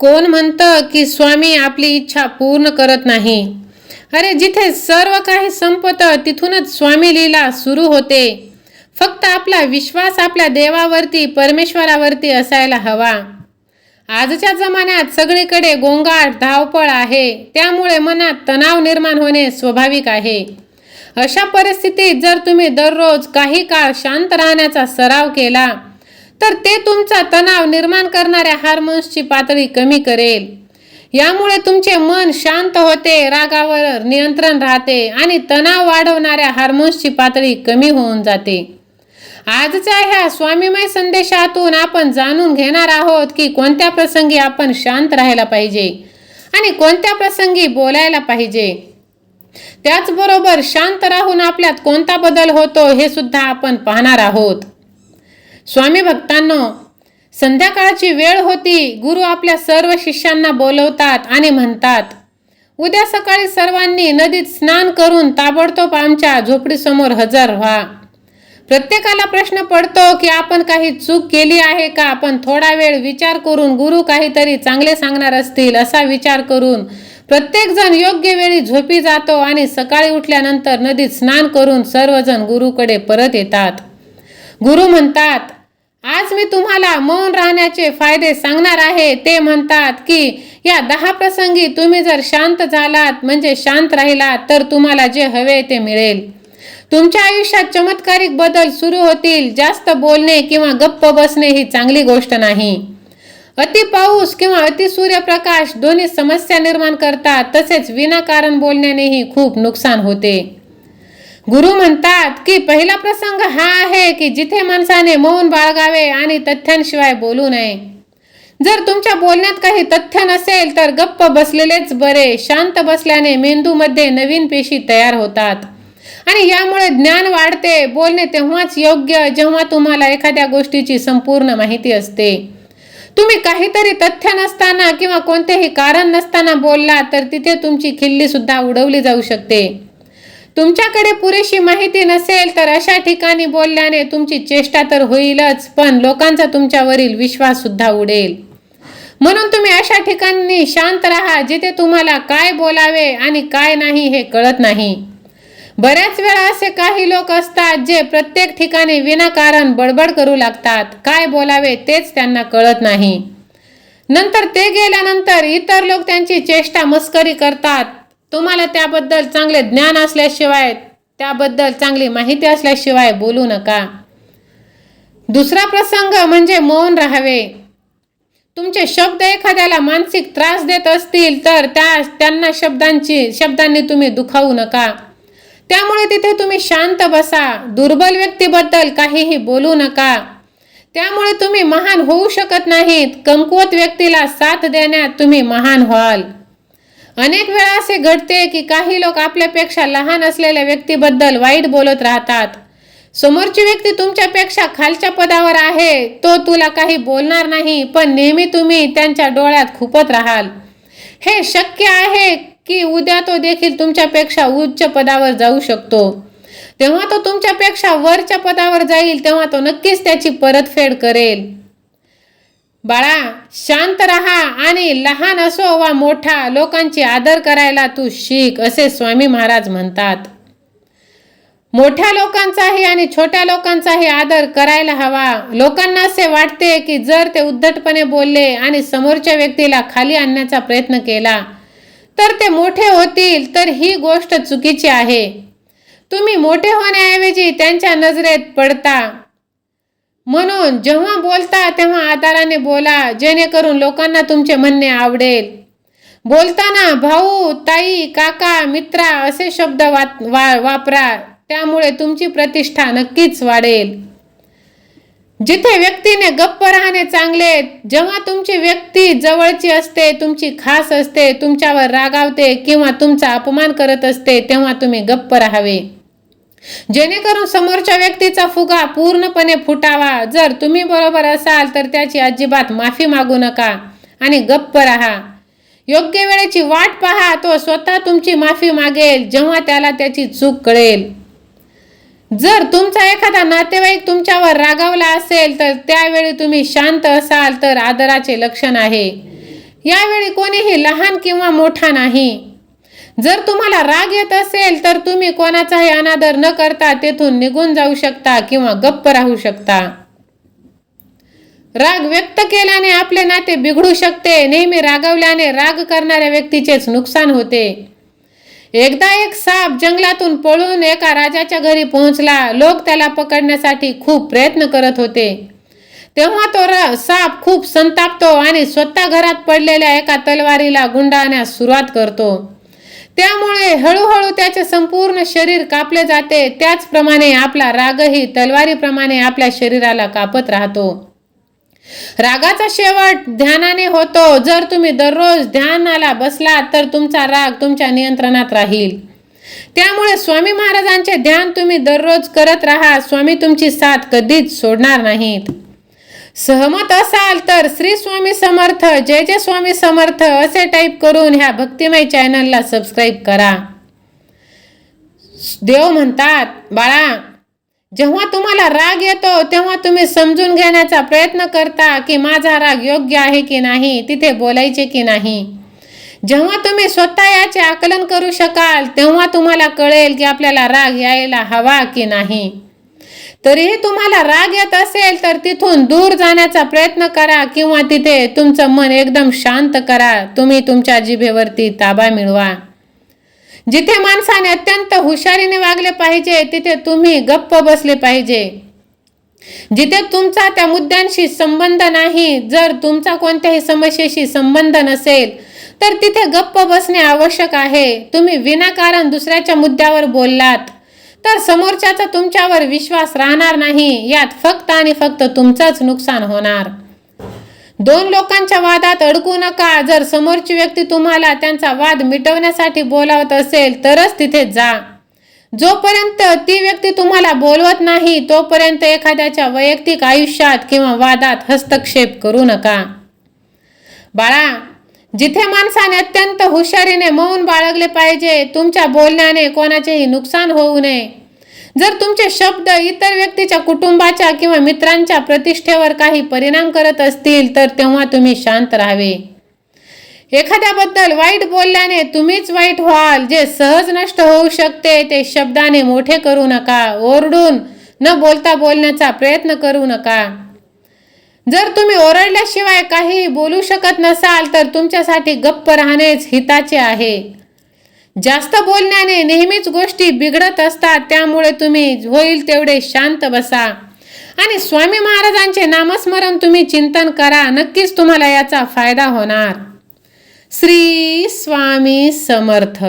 कोण म्हणतं की स्वामी आपली इच्छा पूर्ण करत नाही? अरे जिथे सर्व काही संपतं तिथूनच स्वामी लीला सुरू होते. फक्त आपला विश्वास आपल्या देवावरती परमेश्वरावरती असायला हवा. आजच्या जमान्यात सगळीकडे गोंगाट धावपळ आहे. त्यामुळे मनात तणाव निर्माण होणे स्वाभाविक आहे. अशा परिस्थितीत जर तुम्ही दररोज काही काळ शांत राहण्याचा सराव केला तर ते तुमचा तणाव निर्माण करणाऱ्या हार्मोन्सची पातळी कमी करेल. यामुळे तुमचे मन शांत होते रागावर नियंत्रण राहते आणि तणाव वाढवणाऱ्या हार्मोन्सची पातळी कमी होऊन जाते. आजच्या ह्या स्वामीमय संदेशातून आपण जाणून घेणार आहोत की कोणत्या प्रसंगी आपण शांत राहायला पाहिजे आणि कोणत्या प्रसंगी बोलायला पाहिजे. त्याचबरोबर शांत राहून आपल्यात कोणता बदल होतो हे सुद्धा आपण पाहणार आहोत. स्वामी भक्तांनो संध्याकाळची वेळ होती गुरु आपल्या सर्व शिष्यांना बोलवतात आणि म्हणतात उद्या सकाळी सर्वांनी नदीत स्नान करून ताबडतोब आमच्या झोपडीसमोर हजर व्हा. प्रत्येकाला प्रश्न पडतो की आपण काही चूक केली आहे का? आपण थोडा वेळ विचार करून गुरु काहीतरी चांगले सांगणार असतील असा विचार करून प्रत्येकजण योग्य वेळी झोपी जातो आणि सकाळी उठल्यानंतर नदीत स्नान करून सर्वजण गुरुकडे परत येतात. गुरु म्हणतात आज मी तुम्हाला मौन राहण्याचे फायदे सांगणार आहे. ते म्हणतात की या दहा प्रसंगी तुम्ही जर शांत झालात म्हणजे शांत राहिलात तर तुम्हाला जे हवे ते मिळेल. तुमच्या आयुष्यात चमत्कारिक बदल सुरू होतील. जास्त बोलणे किंवा गप्प बसणे ही चांगली गोष्ट नाही. अति पाऊस किंवा अति सूर्यप्रकाश दोन्ही समस्या निर्माण करतात. तसेच विनाकारण बोलण्यानेही खूप नुकसान होते. गुरु म्हणतात की पहिला प्रसंग हा आहे की जिथे माणसाने मौन बाळगावे आणि तथ्यांशिवाय बोलू नये. जर तुमच्या बोलण्यात काही तथ्य नसेल तर गप्प बसलेलेच बरे. शांत बसल्याने मेंदूमध्ये नवीन पेशी तयार होतात. आणि यामुळे ज्ञान वाढते. बोलणे तेव्हाच योग्य जेव्हा तुम्हाला एखाद्या गोष्टीची संपूर्ण माहिती असते. तुम्ही काहीतरी तथ्य नसताना किंवा कोणतेही कारण नसताना बोलला तर तिथे तुमची खिल्ली सुद्धा उडवली जाऊ शकते. तुमच्याकडे पुरेशी माहिती नसेल तर अशा ठिकाणी बोलल्याने तुमची चेष्टा तर होईलच पण लोकांचा तुमच्यावरील विश्वास सुद्धा उडेल. म्हणून तुम्ही अशा ठिकाणी शांत राहा जिथे तुम्हाला काय बोलावे आणि काय नाही हे कळत नाही. बऱ्याच वेळा असे काही लोक असतात जे प्रत्येक ठिकाणी विनाकारण बडबड करू लागतात. काय बोलावे तेच त्यांना कळत नाही. नंतर ते गेल्यानंतर इतर लोक त्यांची चेष्टा मस्करी करतात. तुम्हाला त्याबद्दल चांगले ज्ञान असल्याशिवाय त्याबद्दल चांगली माहिती असल्याशिवाय बोलू नका. दुसरा प्रसंग म्हणजे मौन राहावे. तुमचे शब्द एखाद्याला मानसिक त्रास देत असतील तर त्या त्यांना शब्दांची शब्दांनी तुम्ही दुखावू नका. त्यामुळे तिथे तुम्ही शांत बसा दुर्बल व्यक्तीबद्दल काहीही बोलू नका. त्यामुळे तुम्ही महान होऊ शकत नाहीत. कमकुवत व्यक्तीला साथ देण्यात तुम्ही महान व्हाल. अनेक वेळा असे घडते की काही लोक आपल्यापेक्षा लहान असलेल्या व्यक्तीबद्दल वाईट बोलत राहतात. समोरची व्यक्ती तुमच्यापेक्षा खालच्या पदावर आहे तो तुला काही बोलणार नाही पण नेहमी तुम्ही त्यांच्या डोळ्यात खुपत राहाल. हे शक्य आहे की उद्या तो देखील तुमच्यापेक्षा उच्च पदावर जाऊ शकतो. तेव्हा तो तुमच्यापेक्षा वरच्या पदावर जाईल तेव्हा तो नक्कीच त्याची परतफेड करेल. बाळा शांत रहा आणि लहान असो वा मोठा लोकांची आदर करायला तू शिक असे स्वामी महाराज म्हणतात. मोठ्या लोकांचाही आणि छोट्या लोकांचाही आदर करायला हवा. लोकांना असे वाटते की जर ते उद्धटपणे बोलले आणि समोरच्या व्यक्तीला खाली आणण्याचा प्रयत्न केला तर ते मोठे होतील तर ही गोष्ट चुकीची आहे. तुम्ही मोठे होण्याऐवजी त्यांच्या नजरेत पडता. म्हणून जेव्हा बोलता तेव्हा आदराने बोला जेणेकरून लोकांना तुमचे म्हणणे आवडेल. बोलताना भाऊ ताई काका मित्रा असे शब्द वात- वा वापरा. त्यामुळे तुमची प्रतिष्ठा नक्कीच वाढेल. जिथे व्यक्तीने गप्प राहणे चांगले जेव्हा तुमची व्यक्ती जवळची असते तुमची खास असते तुमच्यावर रागावते किंवा तुमचा अपमान करत असते तेव्हा तुम्ही गप्प राहावे. जेणेकरून समोरच्या व्यक्तीचा फुगा पूर्णपणे फुटावा. जर तुम्ही बरोबर असाल तर त्याची अजिबात माफी मागू नका आणि गप्प राहा. योग्य वेळेची वाट पहा तो स्वतः तुमची माफी मागेल जेव्हा त्याला त्याची चूक कळेल. जर तुमचा एखादा नातेवाईक तुमच्यावर रागावला असेल तर त्यावेळी तुम्ही शांत असाल तर आदराचे लक्षण आहे. यावेळी कोणीही लहान किंवा मोठा नाही. जर तुम्हाला राग येत असेल तर तुम्ही कोणाचाही अनादर न करता तेथून निघून जाऊ शकता किंवा गप्प राहू शकता. राग व्यक्त केल्याने आपले नाते बिघडू शकते. नेहमी रागवल्याने राग करणाऱ्या व्यक्तीचेच नुकसान होते. एकदा एक साप जंगलातून पळून एका राजाच्या घरी पोहोचला. लोक त्याला पकडण्यासाठी खूप प्रयत्न करत होते. तेव्हा तो र साप खूप संतापतो आणि स्वतः घरात पडलेल्या एका तलवारीला गुंडाळण्यास सुरुवात करतो. त्यामुळे हळूहळू त्याचे संपूर्ण शरीर कापले जाते. त्याचप्रमाणे आपला रागही तलवारीप्रमाणे आपल्या शरीराला कापत राहतो. रागाचा शेवट ध्यानाने होतो. जर तुम्ही दररोज ध्यानाला बसलात तर तुमचा राग तुमच्या नियंत्रणात राहील. त्यामुळे स्वामी महाराजांचे ध्यान तुम्ही दररोज करत राहा. स्वामी तुमची साथ कधीच सोडणार नाहीत. सहमत असाल तर श्री स्वामी समर्थ जय जय स्वामी समर्थ असे टाईप करून ह्या भक्तिमय चॅनलला सबस्क्राईब करा. देव म्हणतात बाळा जेव्हा तुम्हाला राग येतो तेव्हा तुम्ही समजून घेण्याचा प्रयत्न करता की माझा राग योग्य आहे की नाही तिथे बोलायचे की नाही. जेव्हा तुम्ही स्वतः याचे आकलन करू शकाल तेव्हा तुम्हाला कळेल की आपल्याला राग यायला हवा की नाही. तरीही तुम्हाला राग येत असेल तर तिथून दूर जाण्याचा प्रयत्न करा किंवा तिथे तुमचं मन एकदम शांत करा. तुम्ही तुमच्या जिभेवरती ताबा मिळवा. जिथे माणसाने अत्यंत हुशारीने वागले पाहिजे तिथे तुम्ही गप्प बसले पाहिजे. जिथे तुमचा त्या मुद्द्यांशी संबंध नाही जर तुमचा कोणत्याही समस्येशी संबंध नसेल तर तिथे गप्प बसणे आवश्यक आहे. तुम्ही विनाकारण दुसऱ्याच्या मुद्द्यावर बोललात. तर समोरच्याचा तुमच्यावर विश्वास राहणार नाही. यात फक्त आणि फक्त तुमचंच नुकसान होणार. दोन लोकांच्या वादात अडकू नका. जर समोरची व्यक्ती तुम्हाला त्यांचा वाद मिटवण्यासाठी बोलावत असेल तरच तिथे जा. जोपर्यंत ती व्यक्ती तुम्हाला बोलवत नाही तोपर्यंत एखाद्याच्या वैयक्तिक आयुष्यात किंवा वादात हस्तक्षेप करू नका. बाळा जिथे माणसाने अत्यंत हुशारीने मौन बाळगले पाहिजे तुमच्या बोलण्याने कोणाचेही नुकसान होऊ नये. जर तुमचे शब्द इतर व्यक्तीच्या कुटुंबाच्या किंवा मित्रांच्या प्रतिष्ठेवर काही परिणाम करत असतील तर तेव्हा तुम्ही शांत राहावे. एखाद्याबद्दल वाईट बोलल्याने तुम्हीच वाईट व्हाल. जे सहज नष्ट होऊ शकते ते शब्दाने मोठे करू नका. ओरडून न बोलता बोलण्याचा प्रयत्न करू नका. जर तुम्ही ओरडल्याशिवाय काही बोलू शकत नसाल तर तुमच्यासाठी गप्प राहणेच हिताचे आहे. जास्त बोलण्याने नेहमीच गोष्टी बिघडत असतात त्यामुळे तुम्ही होईल तेवढे शांत बसा. आणि स्वामी महाराजांचे नामस्मरण तुम्ही चिंतन करा नक्कीच तुम्हाला याचा फायदा होणार. श्री स्वामी समर्थ.